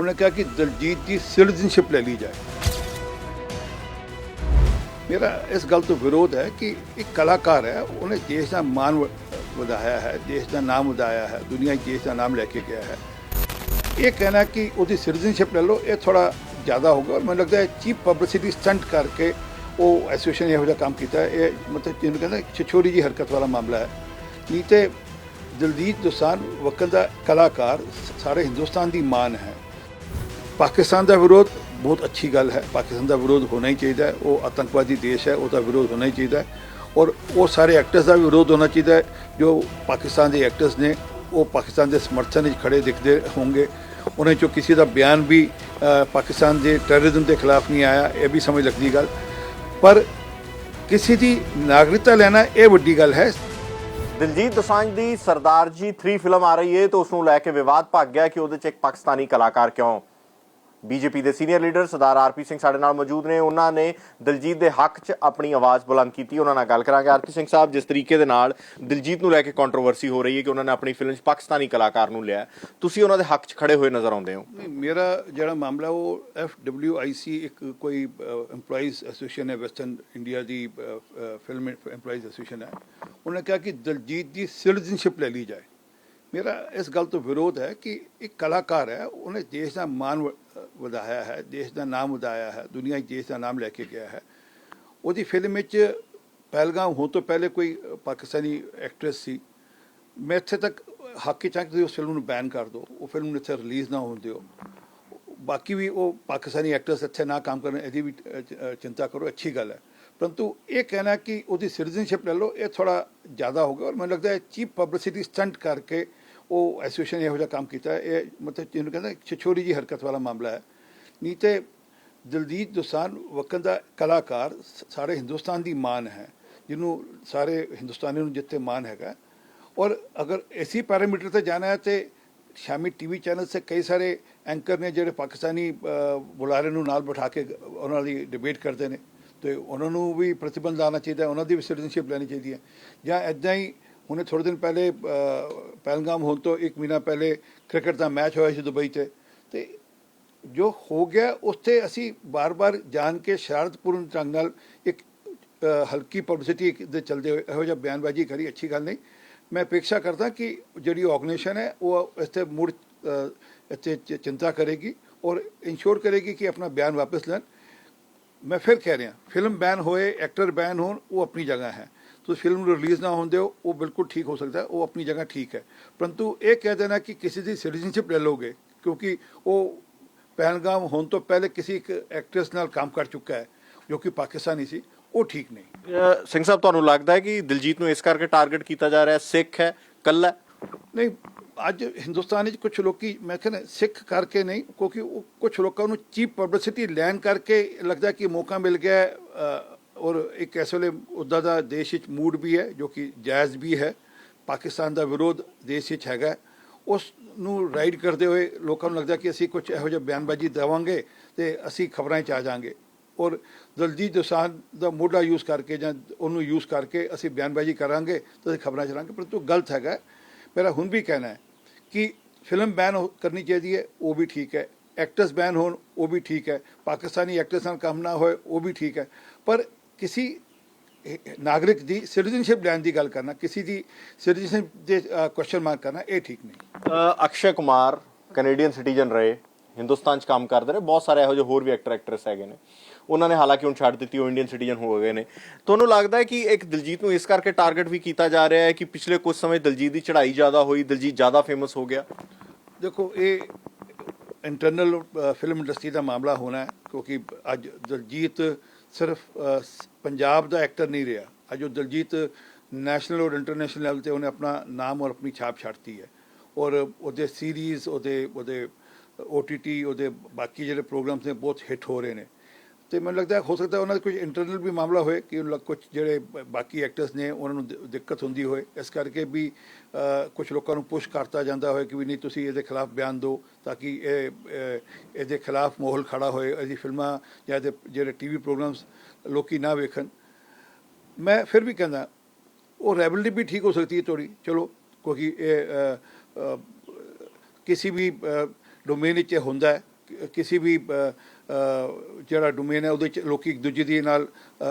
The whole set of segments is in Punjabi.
ਉਹਨੇ ਕਿਹਾ ਕਿ ਦਲਜੀਤ ਦੀ ਸਿਟੀਜ਼ਨਸ਼ਿਪ ਲੈ ਲਈ ਜਾਏ। ਮੇਰਾ ਇਸ ਗੱਲ ਤੋਂ ਵਿਰੋਧ ਹੈ ਕਿ ਇੱਕ ਕਲਾਕਾਰ ਹੈ, ਉਹਨੇ ਦੇਸ਼ ਦਾ ਮਾਣ ਵ- ਵਧਾਇਆ ਹੈ, ਦੇਸ਼ ਦਾ ਨਾਮ ਵਧਾਇਆ ਹੈ, ਦੁਨੀਆ 'ਚ ਦੇਸ਼ ਦਾ ਨਾਮ ਲੈ ਕੇ ਗਿਆ ਹੈ। ਇਹ ਕਹਿਣਾ ਕਿ ਉਹਦੀ ਸਿਟੀਜ਼ਨਸ਼ਿਪ ਲੈ ਲਓ, ਇਹ ਥੋੜਾ ਜ਼ਿਆਦਾ ਹੋਗਾ ਮੈਨੂੰ ਲੱਗਦਾ ਹੈ ਚੀਪ ਪਬਲਿਸਿਟੀ ਸਟੰਟ ਕਰਕੇ ਉਹ ਐਸੋਸੀਏਸ਼ਨ ਇਹੋ ਜਿਹਾ ਕੰਮ ਕੀਤਾ ਇਹ ਮਤਲਬ ਜਿਹਨੂੰ ਕਹਿੰਦਾ ਛਛੋਰੀ ਜੀ ਹਰਕਤ ਵਾਲਾ ਮਾਮਲਾ ਹੈ। ਨਹੀਂ ਤੇ ਦਲਜੀਤ ਦੋਸਾਨ ਵਕਤ ਦਾ ਕਲਾਕਾਰ ਸਾਰੇ ਹਿੰਦੁਸਤਾਨ ਦੀ ਮਾਨ ਹੈ। ਪਾਕਿਸਤਾਨ ਦਾ ਵਿਰੋਧ ਬਹੁਤ ਅੱਛੀ ਗੱਲ ਹੈ। ਪਾਕਿਸਤਾਨ ਦਾ ਵਿਰੋਧ ਹੋਣਾ ਹੀ ਚਾਹੀਦਾ ਹੈ। ਉਹ ਆਤੰਕਵਾਦੀ ਦੇਸ਼ ਹੈ, ਉਹਦਾ ਵਿਰੋਧ ਹੋਣਾ ਹੀ ਚਾਹੀਦਾ ਹੈ। ਔਰ ਉਹ ਸਾਰੇ ਐਕਟਰਸ ਦਾ ਵੀ ਵਿਰੋਧ ਹੋਣਾ ਚਾਹੀਦਾ ਹੈ। ਜੋ ਪਾਕਿਸਤਾਨ ਦੇ ਐਕਟਰਸ ਨੇ, ਉਹ ਪਾਕਿਸਤਾਨ ਦੇ ਸਮਰਥਨ ਵਿੱਚ ਖੜੇ ਦਿਖਦੇ ਹੋਣਗੇ। ਉਹਨਾਂ ਚੋਂ ਕਿਸੇ ਦਾ ਬਿਆਨ ਵੀ ਪਾਕਿਸਤਾਨ ਦੇ ਟੈਰਰਿਜ਼ਮ ਦੇ ਖਿਲਾਫ ਨਹੀਂ ਆਇਆ, ਇਹ ਵੀ ਸਮਝ ਲੱਗਦੀ ਗੱਲ। ਪਰ ਕਿਸੇ ਦੀ ਨਾਗਰਿਕਤਾ ਲੈਣਾ ਇਹ ਵੱਡੀ ਗੱਲ ਹੈ। ਦਿਲਜੀਤ ਦੋਸਾਂਝ ਦੀ ਸਰਦਾਰ ਜੀ 3 ਫਿਲਮ ਆ ਰਹੀ ਹੈ ਤਾਂ ਉਸ ਨੂੰ ਲੈ ਕੇ ਵਿਵਾਦ ਭੱਗ ਗਿਆ ਕਿ ਉਹਦੇ ਚ ਇੱਕ ਪਾਕਿਸਤਾਨੀ ਕਲਾਕਾਰ ਕਿਉਂ? ਬੀਜੇਪੀ ਦੇ senior leader Sardar RP Singh ਸਾਡੇ ਨਾਲ ਮੌਜੂਦ ਨੇ। ਉਹਨਾਂ ਨੇ ਦਿਲਜੀਤ ਦੇ ਹੱਕ 'ਚ ਆਪਣੀ ਆਵਾਜ਼ ਬੁਲੰਦ ਕੀਤੀ। ਉਹਨਾਂ ਨਾਲ ਗੱਲ ਕਰਾਂਗੇ। ਆਰਪੀ ਸਿੰਘ ਸਾਹਿਬ, ਜਿਸ ਤਰੀਕੇ ਦੇ ਨਾਲ ਦਿਲਜੀਤ ਨੂੰ ਲੈ ਕੇ ਕੰਟਰੋਵਰਸੀ ਹੋ ਰਹੀ ਹੈ ਕਿ ਉਹਨਾਂ ਨੇ ਆਪਣੀ ਫਿਲਮ 'ਚ ਪਾਕਿਸਤਾਨੀ ਕਲਾਕਾਰ ਨੂੰ ਲਿਆ। ਤੁਸੀਂ ਉਹਨਾਂ ਦੇ ਹੱਕ 'ਚ ਖੜੇ ਹੋਏ ਨਜ਼ਰ ਆਉਂਦੇ ਹੋ। ਮੇਰਾ ਜਿਹੜਾ ਮਾਮਲਾ ਉਹ ਐਫ ਡਬਲਯੂ ਆਈ ਸੀ ਇੱਕ ਕੋਈ EMPLOYEES ਐਸੋਸੀਏਸ਼ਨ ਹੈ ਵੈਸਟਰਨ ਇੰਡੀਆ ਦੀ ਫਿਲਮ EMPLOYEES ਐਸੋਸੀਏਸ਼ਨ ਹੈ। ਉਹਨੇ ਕਿਹਾ ਕਿ ਦਲਜੀਤ ਦੀ ਸਿਟੀਜ਼ਨਸ਼ਿਪ ਲੈ ਲਈ ਜਾਏ। ਮੇਰਾ ਇਸ ਗੱਲ ਤੋਂ ਵਿਰੋਧ ਹੈ ਕਿ ਇੱਕ ਕਲਾਕਾਰ ਹੈ, ਉਹਨੇ ਦੇਸ਼ ਦਾ ਮਾਨ ਵਧਾਇਆ ਹੈ, ਦੇਸ਼ ਦਾ ਨਾਮ ਵਧਾਇਆ ਹੈ, ਦੁਨੀਆ 'ਚ ਦੇਸ਼ ਦਾ ਨਾਮ ਲੈ ਕੇ ਗਿਆ ਹੈ। ਉਹਦੀ ਫਿਲਮ ਵਿੱਚ ਪਹਿਲਗਾਮ, ਹੋਣ ਤੋਂ ਪਹਿਲੇ ਕੋਈ ਪਾਕਿਸਤਾਨੀ ਐਕਟਰੈਸ ਸੀ। ਮੈਂ ਇੱਥੇ ਤੱਕ ਹਾਕੀ ਚਾਹ ਕਿ ਉਸ ਫਿਲਮ ਨੂੰ ਬੈਨ ਕਰ ਦਿਓ। ਉਹ ਫਿਲਮ ਨੂੰ ਇੱਥੇ ਰਿਲੀਜ਼ ਨਾ ਹੋਣ ਦਿਓ। ਬਾਕੀ ਵੀ ਉਹ ਪਾਕਿਸਤਾਨੀ ਐਕਟਰਸ ਇੱਥੇ ਨਾ ਕੰਮ ਕਰਨ, ਇਹਦੀ ਵੀ ਚਿੰਤਾ ਕਰੋ, ਅੱਛੀ ਗੱਲ ਹੈ। ਪਰੰਤੂ ਇਹ ਕਹਿਣਾ ਕਿ ਉਹਦੀ ਸਿਟੀਜ਼ਨਸ਼ਿਪ ਲੈ ਲਓ, ਇਹ ਥੋੜਾ ਜ਼ਿਆਦਾ ਹੋ ਗਿਆ ਔਰ ਮੈਨੂੰ ਲੱਗਦਾ ਹੈ ਚੀਪ ਪਬਲਿਸਿਟੀ ਸਟੰਟ ਕਰਕੇ ਉਹ ਐਸੋਸੀਏਸ਼ਨ ਨੇ ਇਹੋ ਜਿਹਾ ਕੰਮ ਕੀਤਾ ਇਹ ਮਤਲਬ ਜਿਹਨੂੰ ਕਹਿੰਦਾ ਛਛੋਰੀ ਜੀ ਹਰਕਤ ਵਾਲਾ ਮਾਮਲਾ ਹੈ। ਨਹੀਂ ਤੇ ਦਲਜੀਤ ਦੋਸਾਨ ਵਕਤ ਦਾ ਕਲਾਕਾਰ ਸਾਰੇ ਹਿੰਦੁਸਤਾਨ ਦੀ ਮਾਨ ਹੈ, ਜਿਹਨੂੰ ਸਾਰੇ ਹਿੰਦੁਸਤਾਨੀਆਂ ਨੂੰ ਜਿੱਥੇ ਮਾਨ ਹੈਗਾ। ਔਰ ਅਗਰ ਇसी ਪੈਰਾਮੀਟਰ ਤੇ ਜਾਣਾ ਹੈ ਤੇ ਸ਼ਾਮੀ ਟੀਵੀ ਚੈਨਲ ਸੇ ਕਈ ਸਾਰੇ ਐਂਕਰ ਨੇ ਜਿਹੜੇ ਪਾਕਿਸਤਾਨੀ ਬੁਲਾਰੇ ਨੂੰ ਨਾਲ ਬਿਠਾ ਕੇ ਉਹਨਾਂ ਦੀ ਡਿਬੇਟ ਕਰਦੇ ਨੇ। ਤੇ ਉਹਨਾਂ ਨੂੰ ਵੀ ਪ੍ਰਤੀਬੰਧ ਲਾਉਣਾ ਚਾਹੀਦਾ ਉਹਨਾਂ ਦੀ ਵੀ ਸਿਟੀਜ਼ਨਸ਼ਿਪ ਲੈਣੀ ਚਾਹੀਦੀ ਹੈ। ਜਾਂ ਐਦਾਂ ਹੀ ਹੁਣੇ ਥੋੜੇ ਦਿਨ ਪਹਿਲੇ ਪਹਿਲਗਾਮ ਹੋਣ ਤੋਂ ਇੱਕ ਮਹੀਨਾ ਪਹਿਲੇ ਕ੍ਰਿਕਟ ਦਾ ਮੈਚ ਹੋਇਆ ਸੀ ਦੁਬਈ 'ਤੇ ਤੇ ਜੋ ਹੋ ਗਿਆ, ਉੱਥੇ ਅਸੀਂ ਬਾਰ-ਬਾਰ ਜਾਣ ਕੇ ਸ਼ਰਾਰਤਪੂਰਨ ਢੰਗ ਨਾਲ ਇੱਕ ਹਲਕੀ ਪਬਲਿਸਿਟੀ ਦੇ ਚਲਦੇ ਹੋਏ ਇਹੋ ਜਿਹਾ ਬਿਆਨਬਾਜ਼ੀ ਕਰੀ, ਅੱਛੀ ਗੱਲ ਨਹੀਂ। ਮੈਂ ਅਪੇક્ષਾ ਕਰਦਾ ਕਿ ਜਿਹੜੀ ਆਰਗੇਨਾਈਜੇਸ਼ਨ ਹੈ, ਉਹ ਇੱਥੇ ਮੁੜ ਇੱਥੇ ਚਿੰਤਾ ਕਰੇਗੀ ਔਰ ਇਨਸ਼ੋਰ ਕਰੇਗੀ ਕਿ ਆਪਣਾ ਬਿਆਨ ਵਾਪਸ ਲੈਣ। ਮੈਂ ਫਿਰ ਕਹਿ ਰਿਹਾ ਫਿਲਮ ਬੈਨ ਹੋਏ ਐਕਟਰ ਬੈਨ ਹੋਣ, ਉਹ ਆਪਣੀ ਜਗ੍ਹਾ ਹੈ। ਤੁਸੀਂ ਫਿਲਮ ਨੂੰ ਰਿਲੀਜ਼ ਨਾ ਦਿਓ ਉਹ ਬਿਲਕੁਲ ਠੀਕ ਹੋ ਸਕਦਾ ਹੈ ਉਹ ਆਪਣੀ ਜਗ੍ਹਾ ਠੀਕ ਹੈ ਪਰੰਤੂ ਇਹ ਕਹਿ ਦੇਣਾ ਕਿ ਕਿਸੇ ਦੀ ਸਿਟੀਜ਼ਨਸ਼ਿਪ ਲੈ ਲਓਗੇ ਕਿਉਂਕਿ ਉਹ ਪਹਿਲਗਾਮ ਹੋਣ ਤੋਂ ਪਹਿਲੇ ਕਿਸੇ ਇੱਕ ਐਕਟਰਸ ਨਾਲ ਕੰਮ ਕਰ ਚੁੱਕਾ ਹੈ ਜੋ ਕਿ ਪਾਕਿਸਤਾਨੀ ਸੀ ਉਹ ਠੀਕ ਨਹੀਂ ਸਿੰਘ ਸਾਹਿਬ ਤੁਹਾਨੂੰ ਲੱਗਦਾ ਹੈ ਕਿ ਦਿਲਜੀਤ ਨੂੰ ਇਸ ਕਰਕੇ ਟਾਰਗੇਟ ਕੀਤਾ ਜਾ ਰਿਹਾ ਹੈ ਸਿੱਖ ਹੈ ਕੱਲਾ? ਨਹੀਂ ਅੱਜ ਹਿੰਦੁਸਤਾਨ ਵਿੱਚ ਕੁਝ ਲੋਕੀ ਮੈਂ ਕਹਿੰਦਾ ਸਿੱਖ ਕਰਕੇ ਨਹੀਂ ਕਿਉਂਕਿ ਉਹ ਕੁਝ ਲੋਕਾਂ ਨੂੰ ਚੀਪ ਪਬਲਿਸਿਟੀ ਲੈਣ ਕਰਕੇ ਲੱਗਦਾ ਕਿ ਮੌਕਾ ਮਿਲ ਗਿਆ ਔਰ ਇੱਕ ਇਸ ਵੇਲੇ ਉੱਦਾਂ ਦਾ ਦੇਸ਼ ਵਿੱਚ ਮੂਡ ਵੀ ਹੈ, ਜੋ ਕਿ ਜਾਇਜ਼ ਵੀ ਹੈ। ਪਾਕਿਸਤਾਨ ਦਾ ਵਿਰੋਧ ਦੇਸ਼ ਵਿੱਚ ਹੈਗਾ ਉਸ ਨੂੰ ਰਾਈਡ ਕਰਦੇ ਹੋਏ ਲੋਕਾਂ ਨੂੰ ਲੱਗਦਾ ਕਿ ਅਸੀਂ ਕੁਝ ਇਹੋ ਜਿਹਾ ਬਿਆਨਬਾਜ਼ੀ ਦੇਵਾਂਗੇ ਤੇ ਅਸੀਂ ਖਬਰਾਂ 'ਚ ਆ ਜਾਾਂਗੇ ਔਰ ਦਲਜੀਤ ਦੋਸਾਂਝ ਦਾ ਮੋਢਾ ਯੂਜ਼ ਕਰਕੇ ਜਾਂ ਉਹਨੂੰ ਯੂਜ਼ ਕਰਕੇ ਅਸੀਂ ਬਿਆਨਬਾਜ਼ੀ ਕਰਾਂਗੇ ਤੇ ਅਸੀਂ ਖਬਰਾਂ ਚਲਾਂਗੇ। ਪਰੰਤੂ ਗਲਤ ਹੈਗਾ ਮੇਰਾ ਹੁਣ ਵੀ ਕਹਿਣਾ ਹੈ ਕਿ ਫਿਲਮ ਬੈਨ ਹੋ- ਕਰਨੀ ਚਾਹੀਦੀ ਹੈ, ਉਹ ਵੀ ਠੀਕ ਹੈ। ਐਕਟਰਸ ਬੈਨ ਹੋਣ, ਉਹ ਵੀ ਠੀਕ ਹੈ। ਪਾਕਿਸਤਾਨੀ ਐਕਟਰਸ ਨਾਲ ਕੰਮ ਨਾ ਹੋਏ, ਉਹ ਵੀ ਠੀਕ ਹੈ। ਪਰ ਕਿਸੇ ਨਾਗਰਿਕ ਦੀ ਸਿਟੀਜ਼ਨਸ਼ਿਪ ਲੈਣ ਦੀ ਗੱਲ ਕਰਨਾ ਕਿਸੇ ਦੀ ਸਿਟੀਜ਼ਨਸ਼ਿਪ ਦੇ ਕੁਐਸਚਨ ਮਾਰਕ ਕਰਨਾ ਇਹ ਠੀਕ ਨਹੀਂ। ਅਕਸ਼ੇ ਕੁਮਾਰ ਕੈਨੇਡੀਅਨ ਸਿਟੀਜ਼ਨ ਰਹੇ ਹਿੰਦੁਸਤਾਨ 'ਚ ਕੰਮ ਕਰਦੇ ਰਹੇ ਬਹੁਤ ਸਾਰੇ ਇਹੋ ਜਿਹੇ ਹੋਰ ਵੀ ਐਕਟਰ ਐਕਟਰੈਸ ਹੈਗੇ ਨੇ। ਉਹਨਾਂ ਨੇ ਹਾਲਾਂਕਿ ਹੁਣ ਛੱਡ ਦਿੱਤੀ ਉਹ ਇੰਡੀਅਨ ਸਿਟੀਜ਼ਨ ਹੋ ਗਏ ਨੇ। ਤੁਹਾਨੂੰ ਲੱਗਦਾ ਹੈ ਕਿ ਇੱਕ ਦਿਲਜੀਤ ਨੂੰ ਇਸ ਕਰਕੇ ਟਾਰਗੇਟ ਵੀ ਕੀਤਾ ਜਾ ਰਿਹਾ ਹੈ ਕਿ ਪਿਛਲੇ ਕੁਝ ਸਮੇਂ ਦਿਲਜੀਤ ਦੀ ਚੜ੍ਹਾਈ ਜ਼ਿਆਦਾ ਹੋਈ ਦਿਲਜੀਤ ਜ਼ਿਆਦਾ ਫੇਮਸ ਹੋ ਗਿਆ? ਦੇਖੋ ਇਹ ਇੰਟਰਨਲ ਫਿਲਮ ਇੰਡਸਟਰੀ ਦਾ ਮਾਮਲਾ ਹੋਣਾ ਹੈ ਕਿਉਂਕਿ ਅੱਜ ਦਲਜੀਤ ਸਿਰਫ ਪੰਜਾਬ ਦਾ ਐਕਟਰ ਨਹੀਂ ਰਿਹਾ। ਅੱਜ ਉਹ ਦਲਜੀਤ ਨੈਸ਼ਨਲ ਔਰ ਇੰਟਰਨੈਸ਼ਨਲ ਲੈਵਲ ਤੇ ਉਹਨੇ ਆਪਣਾ ਨਾਮ ਔਰ ਆਪਣੀ ਛਾਪ ਛੱਡਤੀ ਹੈ। ਔਰ ਉਹਦੇ ਸੀਰੀਜ਼ ਉਹਦੇ ਉਹਦੇ, OTT, ਉਹਦੇ ਬਾਕੀ ਜਿਹੜੇ ਪ੍ਰੋਗਰਾਮਸ ਨੇ, ਬਹੁਤ ਹਿੱਟ ਹੋ ਰਹੇ ਨੇ। ਤੇ ਮੈਨੂੰ ਲੱਗਦਾ ਹੋ ਸਕਦਾ ਉਹਨਾਂ ਦਾ ਕੁਝ ਇੰਟਰਨਲ ਵੀ ਮਾਮਲਾ ਹੋਏ ਕਿ ਉਹਨਾਂ ਕੁਝ ਜਿਹੜੇ ਬਾਕੀ ਐਕਟਰਸ ਨੇ, ਉਹਨਾਂ ਨੂੰ ਦਿੱਕਤ ਹੁੰਦੀ ਹੋਏ। ਇਸ ਕਰਕੇ ਵੀ ਕੁਝ ਲੋਕਾਂ ਨੂੰ ਪੁਸ਼ ਕਰਤਾ ਜਾਂਦਾ ਹੋਏ ਕਿ ਵੀ ਨਹੀਂ, ਤੁਸੀਂ ਇਹਦੇ ਖਿਲਾਫ ਬਿਆਨ ਦਿਓ ਤਾਂ ਕਿ ਇਹ ਇਹਦੇ ਖਿਲਾਫ ਮਾਹੌਲ ਖੜਾ ਹੋਏ। ਇਹਦੀ ਫਿਲਮਾਂ ਜਾਂ ਇਹਦੇ ਜਿਹੜੇ ਟੀਵੀ ਪ੍ਰੋਗਰਾਮਸ ਲੋਕੀ ਨਾ ਵੇਖਣ। ਮੈਂ ਫਿਰ ਵੀ ਕਹਿੰਦਾ, ਉਹ ਰੈਬਲਰੀ ਵੀ ਠੀਕ ਹੋ ਸਕਦੀ ਹੈ ਥੋੜੀ ਚਲੋ, ਕਿਉਂਕਿ ਇਹ ਕਿਸੇ ਵੀ ਡੋਮੇਨ ਵਿੱਚ ਇਹ ਹੁੰਦਾ ਹੈ। ਕਿਸੇ ਵੀ ਜਿਹੜਾ ਡੋਮੇਨ ਹੈ ਉਹਦੇ ਚ ਲੋਕੀ ਇੱਕ ਦੂਜੇ ਦੇ ਨਾਲ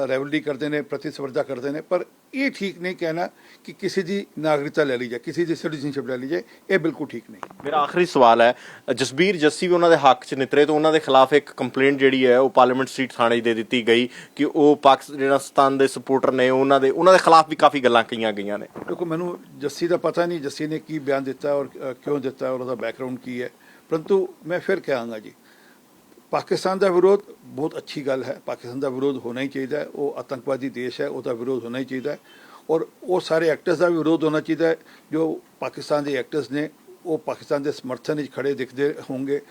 ਰੈਵਲਰੀ ਕਰਦੇ ਨੇ ਪ੍ਰਤੀਸਪਰਧਾ ਕਰਦੇ ਨੇ ਪਰ ਇਹ ਠੀਕ ਨਹੀਂ ਕਹਿਣਾ ਕਿ ਕਿਸੇ ਦੀ ਨਾਗਰਿਕਤਾ ਲੈ ਲਈ ਜਾਏ ਕਿਸੇ ਦੀ ਸਿਟੀਜ਼ਨਸ਼ਿਪ ਲੈ ਲਈ ਜਾਏ ਇਹ ਬਿਲਕੁਲ ਠੀਕ ਨਹੀਂ। ਮੇਰਾ ਆਖਰੀ ਸਵਾਲ ਹੈ ਜਸਬੀਰ ਜੱਸੀ ਵੀ ਉਹਨਾਂ ਦੇ ਹੱਕ 'ਚ ਨਿਤਰੇ ਤੋਂ ਉਹਨਾਂ ਦੇ ਖਿਲਾਫ ਇੱਕ ਕੰਪਲੇਂਟ ਜਿਹੜੀ ਹੈ ਉਹ ਪਾਰਲੀਮੈਂਟ ਸਟਰੀਟ ਥਾਣੇ 'ਚ ਦੇ ਦਿੱਤੀ ਗਈ ਕਿ ਉਹ ਪਾਕਿਸਤਾਨ ਦੇ ਸਪੋਰਟਰ ਨੇ ਉਹਨਾਂ ਦੇ ਉਹਨਾਂ ਦੇ ਖਿਲਾਫ ਵੀ ਕਾਫੀ ਗੱਲਾਂ ਕਹੀਆਂ ਗਈਆਂ ਨੇ। ਦੇਖੋ ਮੈਨੂੰ ਜੱਸੀ ਦਾ ਪਤਾ ਨਹੀਂ ਜੱਸੀ ਨੇ ਕੀ ਬਿਆਨ ਦਿੱਤਾ ਔਰ ਕਿਉਂ ਦਿੱਤਾ ਔਰ ਉਹਦਾ ਬੈਕਗ੍ਰਾਉਂਡ ਕੀ ਹੈ ਪਰੰਤੂ ਮੈਂ ਫਿਰ ਕਹਾਂਗਾ ਜੀ ਪਾਕਿਸਤਾਨ ਦਾ ਵਿਰੋਧ ਬਹੁਤ ਅੱਛੀ ਗੱਲ ਹੈ। ਪਾਕਿਸਤਾਨ ਦਾ ਵਿਰੋਧ ਹੋਣਾ ਹੀ ਚਾਹੀਦਾ ਹੈ। ਉਹ ਆਤੰਕਵਾਦੀ ਦੇਸ਼ ਹੈ, ਉਹਦਾ ਵਿਰੋਧ ਹੋਣਾ ਹੀ ਚਾਹੀਦਾ ਹੈ। ਔਰ ਉਹ ਸਾਰੇ ਐਕਟਰਸ ਦਾ ਵੀ ਵਿਰੋਧ ਹੋਣਾ ਚਾਹੀਦਾ ਹੈ। ਜੋ ਪਾਕਿਸਤਾਨ ਦੇ ਐਕਟਰਸ ਨੇ, ਉਹ ਪਾਕਿਸਤਾਨ ਦੇ ਸਮਰਥਨ ਵਿੱਚ ਖੜੇ ਦਿਖਦੇ ਹੋਣਗੇ।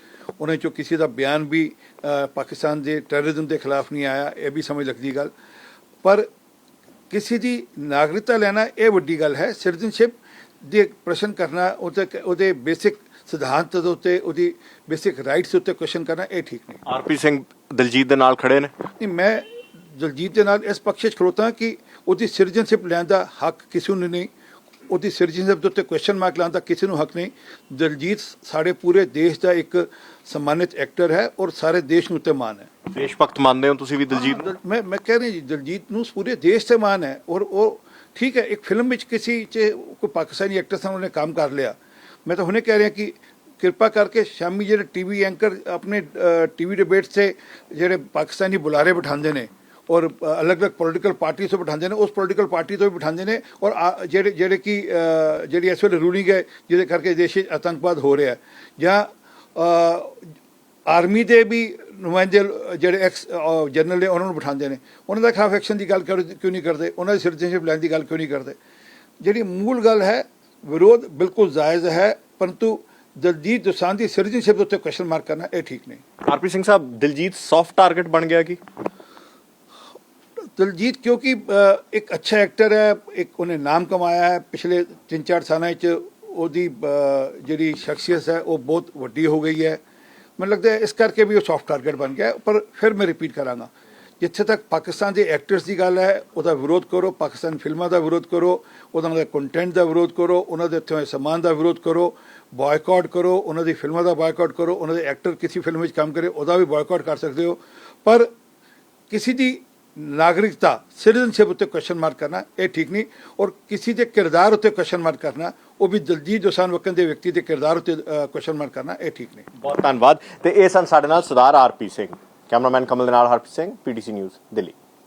ਉਹਨਾਂ ਚੋਂ ਕਿਸੇ ਦਾ ਬਿਆਨ ਵੀ ਪਾਕਿਸਤਾਨ ਦੇ ਟੈਰਰਿਜ਼ਮ ਦੇ ਖਿਲਾਫ ਨਹੀਂ ਆਇਆ, ਇਹ ਵੀ ਸਮਝ ਲੱਗਦੀ ਗੱਲ। ਪਰ ਕਿਸੇ ਦੀ ਨਾਗਰਿਕਤਾ ਲੈਣਾ ਇਹ ਵੱਡੀ ਗੱਲ ਹੈ। ਸਿਟੀਜ਼ਨਸ਼ਿਪ ਦੇ ਪ੍ਰਸ਼ਨ ਕਰਨਾ ਉਹਦੇ ਉਹਦੇ ਬੇਸਿਕ ਸਿਧਾਂਤ ਦੇ ਉੱਤੇ ਉਹਦੀ ਬੇਸਿਕ ਰਾਈਟਸ ਉੱਤੇ ਕੁਐਸਚਨ ਕਰਨਾ ਇਹ ਠੀਕ ਨਹੀਂ। ਆਰਪੀ ਸਿੰਘ ਦਲਜੀਤ ਦੇ ਨਾਲ ਖੜੇ ਨੇ? ਨਹੀਂ ਮੈਂ ਦਲਜੀਤ ਦੇ ਨਾਲ ਇਸ ਪੱਖ 'ਚ ਹਾਂ ਕਿ ਉਹਦੀ ਸਿਟੀਜ਼ਨਸ਼ਿਪ ਲੈਣ ਦਾ ਹੱਕ ਕਿਸੇ ਨੂੰ ਨਹੀਂ ਉਹਦੀ ਸਿਟੀਜ਼ਨਸ਼ਿਪ ਦੇ ਉੱਤੇ ਕੁਐਸਚਨ ਮਾਰਕ ਲਾਉਣ ਦਾ ਕਿਸੇ ਨੂੰ ਹੱਕ ਨਹੀਂ। ਦਲਜੀਤ ਸਾਡੇ ਪੂਰੇ ਦੇਸ਼ ਦਾ ਇੱਕ ਸਨਮਾਨਿਤ ਐਕਟਰ ਹੈ ਔਰ ਸਾਰੇ ਦੇਸ਼ ਨੂੰ ਉੱਤੇ ਮਾਣ ਹੈ। ਦੇਸ਼ ਭਗਤ ਮੰਨਦੇ ਹੋ ਤੁਸੀਂ ਵੀ ਦਲਜੀਤ ਨੂੰ? ਮੈਂ ਮੈਂ ਕਹਿ ਰਿਹਾ ਜੀ ਦਲਜੀਤ ਨੂੰ ਪੂਰੇ ਦੇਸ਼ ਤੇ ਮਾਣ ਹੈ ਔਰ ਉਹ ਠੀਕ ਹੈ ਇੱਕ ਫਿਲਮ ਵਿੱਚ ਕਿਸੇ ਚ ਕੋਈ ਪਾਕਿਸਤਾਨੀ ਐਕਟਰ ਨਾਲ ਉਹਨੇ ਕੰਮ ਕਰ ਲਿਆ ਮੈਂ ਤਾਂ ਹੁਣੇ ਕਹਿ ਰਿਹਾ ਕਿ ਕਿਰਪਾ ਕਰਕੇ ਸ਼ਾਮੀ ਜਿਹੜੇ ਟੀਵੀ ਐਂਕਰ ਆਪਣੇ ਟੀਵੀ ਡਿਬੇਟਸ ਤੇ ਜਿਹੜੇ ਪਾਕਿਸਤਾਨੀ ਬੁਲਾਰੇ ਬਿਠਾਉਂਦੇ ਨੇ ਔਰ ਅਲੱਗ-ਅਲੱਗ ਪੋਲੀਟੀਕਲ ਪਾਰਟੀ ਤੋਂ ਬਿਠਾਉਂਦੇ ਨੇ, ਉਸ ਪੋਲੀਟੀਕਲ ਪਾਰਟੀ ਤੋਂ ਵੀ ਬਿਠਾਉਂਦੇ ਨੇ ਔਰ, ਆ- ਜਿਹੜੇ ਜਿਹੜੇ ਕਿ ਜਿਹੜੀ ਇਸ ਵੇਲੇ ਰੂਲਿੰਗ ਹੈ ਜਿਹਦੇ ਕਰਕੇ ਦੇਸ਼ 'ਚ ਆਤੰਕਵਾਦ ਹੋ ਰਿਹਾ ਜਾਂ ਆਰਮੀ ਦੇ ਵੀ ਨੁਮਾਇੰਦੇ, ਜਿਹੜੇ ਐਕਸ ਜਨਰਲ ਨੇ ਉਹਨਾਂ ਨੂੰ ਬਿਠਾਉਂਦੇ ਨੇ। ਉਹਨਾਂ ਦੇ ਖਿਲਾਫ ਐਕਸ਼ਨ ਦੀ ਗੱਲ ਕਰ- ਕਿਉਂ ਨਹੀਂ ਕਰਦੇ? ਉਹਨਾਂ ਦੀ ਸਿਟੀਜ਼ਨਸ਼ਿਪ ਲੈਣ ਦੀ ਗੱਲ ਕਿਉਂ ਨਹੀਂ ਕਰਦੇ? ਜਿਹੜੀ ਮੂਲ ਗੱਲ ਹੈ ਵਿਰੋਧ ਬਿਲਕੁਲ ਜਾਇਜ਼ ਹੈ ਪਰੰਤੂ ਦਲਜੀਤ ਦੋਸਾਂਝ ਦੀ ਸਿਟੀਜ਼ਨਸ਼ਿਪ ਦੇ ਉੱਤੇ ਕੁਐਸਚਨ ਮਾਰਕ ਕਰਨਾ ਇਹ ਠੀਕ ਨਹੀਂ। RP Singh Sahib Diljit soft target ਬਣ ਗਿਆ ਕੀ? ਦਲਜੀਤ ਕਿਉਂਕਿ ਇੱਕ ਅੱਛਾ ਐਕਟਰ ਹੈ ਇੱਕ ਉਹਨੇ ਨਾਮ ਕਮਾਇਆ ਹੈ ਪਿਛਲੇ 3-4 ਸਾਲਾਂ ਵਿੱਚ ਉਹਦੀ ਜਿਹੜੀ ਸ਼ਖਸੀਅਤ ਹੈ ਉਹ ਬਹੁਤ ਵੱਡੀ ਹੋ ਗਈ ਹੈ। ਮੈਨੂੰ ਲੱਗਦਾ ਇਸ ਕਰਕੇ ਵੀ ਉਹ ਸੌਫਟ ਟਾਰਗੇਟ ਬਣ ਗਿਆ। ਪਰ ਫਿਰ ਮੈਂ ਰਿਪੀਟ ਕਰਾਂਗਾ। ਜਿੱਥੇ ਤੱਕ ਪਾਕਿਸਤਾਨ ਦੇ ਐਕਟਰਸ ਦੀ ਗੱਲ ਹੈ, ਉਹਦਾ ਵਿਰੋਧ ਕਰੋ, ਪਾਕਿਸਤਾਨ ਫਿਲਮਾਂ ਦਾ ਵਿਰੋਧ ਕਰੋ, ਉਹਨਾਂ ਦੇ ਕੰਟੈਂਟ ਦਾ ਵਿਰੋਧ ਕਰੋ, ਉਹਨਾਂ ਦੇ ਉੱਤੇ ਹੋਏ ਸਮਾਨ ਦਾ ਵਿਰੋਧ ਕਰੋ ਬਾਇਕਾਟ ਕਰੋ, ਉਹਨਾਂ ਦੀ ਫਿਲਮਾਂ ਦਾ ਬਾਇਕਾਟ ਕਰੋ, ਉਹਨਾਂ ਦੇ ਐਕਟਰ ਕਿਸੇ ਫਿਲਮ ਵਿੱਚ ਕੰਮ ਕਰੇ, ਉਹਦਾ ਵੀ ਬਾਇਕਾਟ ਕਰ ਸਕਦੇ ਹੋ। ਪਰ ਕਿਸੇ ਦੀ ਨਾਗਰਿਕਤਾ ਸਿਟੀਜ਼ਨਸ਼ਿਪ ਉੱਤੇ ਕੁਐਸਚਨ ਮਾਰਕ ਕਰਨਾ, ਇਹ ਠੀਕ ਨਹੀਂ। ਔਰ ਕਿਸੇ ਦੇ ਕਿਰਦਾਰ ਉੱਤੇ ਕੁਐਸਚਨ ਮਾਰਕ ਕਰਨਾ, ਉਹ ਵੀ ਦਲਜੀਤ ਦੋਸਾਂਝ ਵਕਨ ਦੇ ਵਿਅਕਤੀ ਦੇ ਕਿਰਦਾਰ ਉੱਤੇ ਕੁਐਸਚਨ ਮਾਰਕ ਕਰਨਾ, ਇਹ ਠੀਕ ਨਹੀਂ। ਬਹੁਤ ਧੰਨਵਾਦ। ਤੇ ਇਹ ਸਨ ਸਾਡੇ ਨਾਲ ਸਰਦਾਰ ਆਰਪੀ ਸਿੰਘ। ਕੈਮਰਾਮੈਨ ਕਮਲ ਦੇ ਨਾਲ ਹਰਪ੍ਰੀਤ ਸਿੰਘ ਪੀਟੀਸੀ ਨਿਊਜ਼ ਦਿੱਲੀ